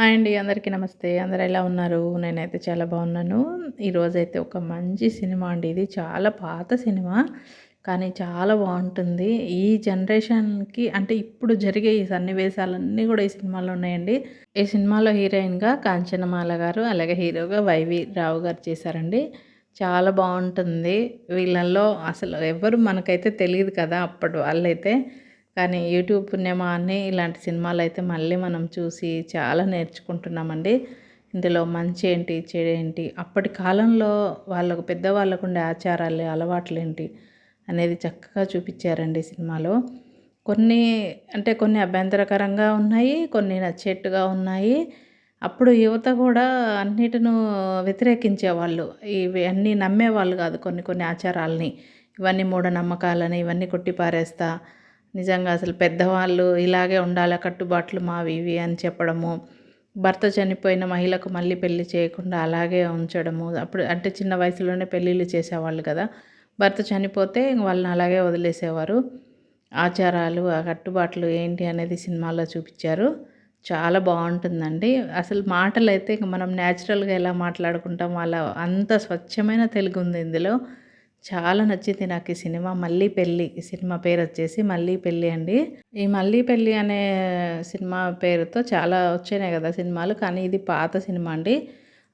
Hi అండి అందరికీ నమస్తే. అందరు ఎలా ఉన్నారు? నేనైతే చాలా బాగున్నాను. ఈరోజైతే ఒక మంచి సినిమా అండి. ఇది చాలా పాత సినిమా కానీ చాలా బాగుంటుంది. ఈ జనరేషన్కి అంటే ఇప్పుడు జరిగే ఈ సన్నివేశాలన్నీ కూడా ఈ సినిమాలో ఉన్నాయండి. ఈ సినిమాలో హీరోయిన్గా కాంచనమాల గారు అలాగే హీరోగా వైవి రావు గారు చేశారండి. చాలా బాగుంటుంది. వీళ్ళల్లో అసలు ఎవరు మనకైతే తెలియదు కదా అప్పటి వాళ్ళైతే. కానీ యూట్యూబ్ పుణ్యమా అని ఇలాంటి సినిమాలు అయితే మళ్ళీ మనం చూసి చాలా నేర్చుకుంటున్నామండి. ఇందులో మంచి ఏంటి చెడు ఏంటి అప్పటి కాలంలో వాళ్ళకు పెద్దవాళ్ళకు ఉండే ఆచారాలు అలవాట్లు ఏంటి అనేది చక్కగా చూపించారండి సినిమాలో. కొన్ని అంటే కొన్ని అభ్యంతరకరంగా ఉన్నాయి కొన్ని నచ్చేట్టుగా ఉన్నాయి. అప్పుడు యువత కూడా అన్నిటిను వ్యతిరేకించేవాళ్ళు. ఇవి అన్నీ నమ్మేవాళ్ళు కాదు కొన్ని కొన్ని ఆచారాలని. ఇవన్నీ మూఢనమ్మకాలని ఇవన్నీ కొట్టిపారేస్తా నిజంగా అసలు పెద్దవాళ్ళు ఇలాగే ఉండాలి కట్టుబాట్లు మావి ఇవి అని చెప్పడము భర్త చనిపోయిన మహిళకు మళ్ళీ పెళ్ళి చేయకుండా అలాగే ఉంచడము అప్పుడు అంటే చిన్న వయసులోనే పెళ్ళిళ్ళు చేసేవాళ్ళు కదా భర్త చనిపోతే వాళ్ళని అలాగే వదిలేసేవారు. ఆచారాలు ఆ కట్టుబాట్లు ఏంటి అనేది సినిమాలో చూపించారు. చాలా బాగుంటుందండి. అసలు మాటలు అయితే మనం న్యాచురల్గా ఎలా మాట్లాడుకుంటాం వాళ్ళ అంత స్వచ్ఛమైన తెలుగు ఉంది ఇందులో. చాలా నచ్చింది నాకు ఈ సినిమా. మళ్ళీ పెళ్ళి. ఈ సినిమా పేరు వచ్చేసి మళ్ళీ పెళ్ళి అండి. ఈ మళ్ళీ పెళ్ళి అనే సినిమా పేరుతో చాలా వచ్చినాయి కదా సినిమాలు కానీ ఇది పాత సినిమా అండి.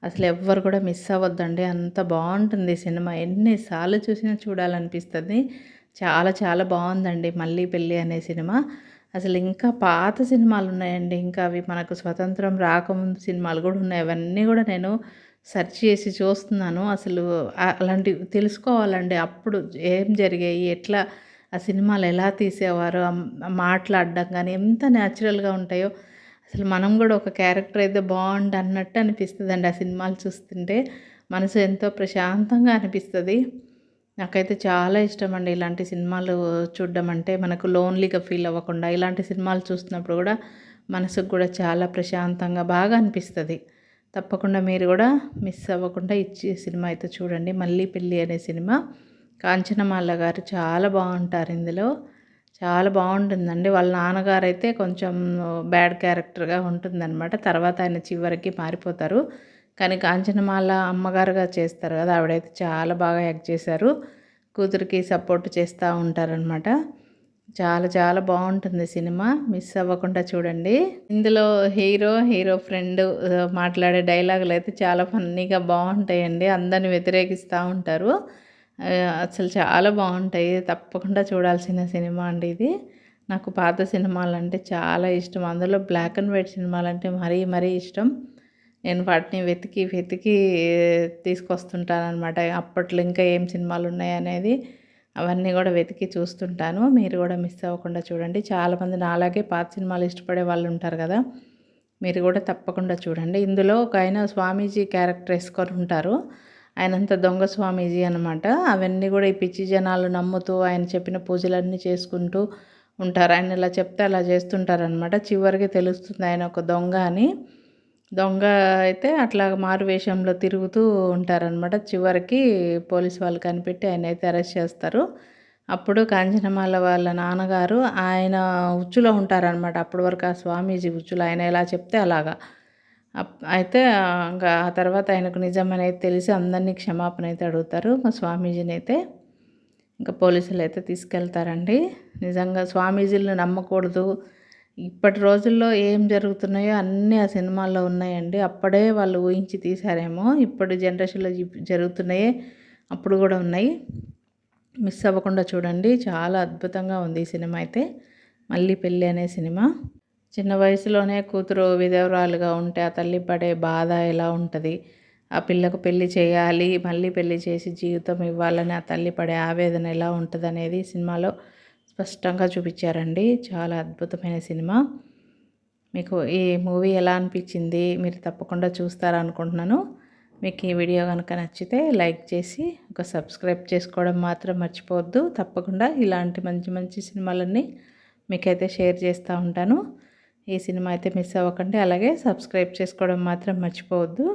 అసలు ఎవ్వరు కూడా మిస్ అవ్వద్దండి. అంత బాగుంటుంది సినిమా. ఎన్నిసార్లు చూసినా చూడాలనిపిస్తుంది. చాలా చాలా బాగుందండి మళ్ళీ పెళ్ళి అనే సినిమా. అసలు ఇంకా పాత సినిమాలు ఉన్నాయండి. ఇంకా అవి మనకు స్వతంత్రం రాకముందు సినిమాలు కూడా ఉన్నాయి. అవన్నీ కూడా నేను సెర్చ్ చేసి చూస్తున్నాను. అసలు అలాంటివి తెలుసుకోవాలండి. అప్పుడు ఏం జరిగాయి? ఎట్లా ఆ సినిమాలు ఎలా తీసేవారు? మాట్లాడడం కానీ ఎంత న్యాచురల్గా ఉంటాయో. అసలు మనం కూడా ఒక క్యారెక్టర్ అయితే బాగుండు అన్నట్టు అనిపిస్తుంది అండి ఆ సినిమాలు చూస్తుంటే. మనసు ఎంతో ప్రశాంతంగా అనిపిస్తుంది. నాకైతే చాలా ఇష్టం అండి ఇలాంటి సినిమాలు చూడడం అంటే. మనకు లోన్లీగా ఫీల్ అవ్వకుండా ఇలాంటి సినిమాలు చూస్తున్నప్పుడు కూడా మనసుకు కూడా చాలా ప్రశాంతంగా బాగా అనిపిస్తుంది. తప్పకుండా మీరు కూడా మిస్ అవ్వకుండా ఇచ్చి సినిమా అయితే చూడండి. మళ్ళీ పెళ్ళి అనే సినిమా. కాంచనమాల గారు చాలా బాగుంటారు ఇందులో. చాలా బాగుంటుందండి. వాళ్ళ నాన్నగారు అయితే కొంచెం బ్యాడ్ క్యారెక్టర్గా ఉంటుందన్నమాట. తర్వాత ఆయన చివరికి మారిపోతారు. కానీ కాంచనమాల అమ్మగారుగా చేస్తారు కదా. ఆవిడైతే చాలా బాగా యాక్ట్ చేశారు. కూతురికి సపోర్ట్ చేస్తూ ఉంటారనమాట చాలా చాలా బాగుంటుంది సినిమా. మిస్ అవ్వకుండా చూడండి. ఇందులో హీరో హీరో ఫ్రెండ్ మాట్లాడే డైలాగులు అయితే చాలా ఫన్నీగా బాగుంటాయండి. అందరిని వ్యతిరేకిస్తూ ఉంటారు. అసలు చాలా బాగుంటాయి. తప్పకుండా చూడాల్సిన సినిమా అండి ఇది. నాకు పాత సినిమాలు అంటే చాలా ఇష్టం. అందులో బ్లాక్ అండ్ వైట్ సినిమాలు అంటే మరీ మరీ ఇష్టం. నేను వాటిని వెతికి వెతికి తీసుకొస్తుంటాను అనమాట అప్పట్లో ఇంకా ఏం సినిమాలు ఉన్నాయి అనేది అవన్నీ కూడా వెతికి చూస్తుంటాను. మీరు కూడా మిస్ అవ్వకుండా చూడండి. చాలామంది నాలాగే పాత సినిమాలు ఇష్టపడే వాళ్ళు ఉంటారు కదా మీరు కూడా తప్పకుండా చూడండి. ఇందులో ఒక ఆయన స్వామీజీ క్యారెక్టర్ వేసుకొని ఉంటారు. ఆయనంత దొంగ స్వామీజీ అనమాట అవన్నీ కూడా ఈ పిచ్చి జనాలు నమ్ముతూ ఆయన చెప్పిన పూజలన్నీ చేసుకుంటూ ఉంటారు. ఆయన ఇలా చెప్తే అలా చేస్తుంటారనమాట చివరికి తెలుస్తుంది ఆయన ఒక దొంగ అని. దొంగ అయితే అట్లా మారు వేషంలో తిరుగుతూ ఉంటారనమాట చివరికి పోలీస్ వాళ్ళు కనిపెట్టి ఆయన అయితే అరెస్ట్ చేస్తారు. అప్పుడు కాంచనమాల వాళ్ళ నాన్నగారు ఆయన ఉచ్చులో ఉంటారనమాట అప్పటి వరకు ఆ స్వామీజీ ఉచ్చులో ఆయన ఎలా చెప్తే అలాగా. అయితే ఇంకా ఆ తర్వాత ఆయనకు నిజమని తెలిసి అందరినీ క్షమాపణ అయితే అడుగుతారు. మా స్వామీజీని అయితే ఇంకా పోలీసులు అయితే తీసుకెళ్తారండి. నిజంగా స్వామీజీలను నమ్మకూడదు. ఇప్పటి రోజుల్లో ఏం జరుగుతున్నాయో అన్నీ ఆ సినిమాల్లో ఉన్నాయండి. అప్పుడే వాళ్ళు ఊహించి తీశారేమో. ఇప్పటి జనరేషన్లో జరుగుతున్నాయే అప్పుడు కూడా ఉన్నాయి. మిస్ అవ్వకుండా చూడండి. చాలా అద్భుతంగా ఉంది ఈ సినిమా అయితే. మళ్ళీ పెళ్ళి అనే సినిమా. చిన్న వయసులోనే కూతురు విధవరాలుగా ఉంటే ఆ తల్లి పడే బాధ ఎలా ఉంటుంది? ఆ పిల్లకు పెళ్ళి చేయాలి మళ్ళీ పెళ్ళి చేసి జీవితం ఇవ్వాలని ఆ తల్లి పడే ఆవేదన ఎలా ఉంటుంది అనేది సినిమాలో స్పష్టంగా చూపించారండి. చాలా అద్భుతమైన సినిమా. మీకు ఈ మూవీ ఎలా అనిపించింది? మీరు తప్పకుండా చూస్తారనుకుంటున్నాను. మీకు ఈ వీడియో కనుక నచ్చితే లైక్ చేసి ఒక సబ్స్క్రైబ్ చేసుకోవడం మాత్రం మర్చిపోవద్దు. తప్పకుండా ఇలాంటి మంచి మంచి సినిమాలన్నీ మీకైతే షేర్ చేస్తూ ఉంటాను. ఈ సినిమా అయితే మిస్ అవ్వకండి. అలాగే సబ్స్క్రైబ్ చేసుకోవడం మాత్రం మర్చిపోవద్దు.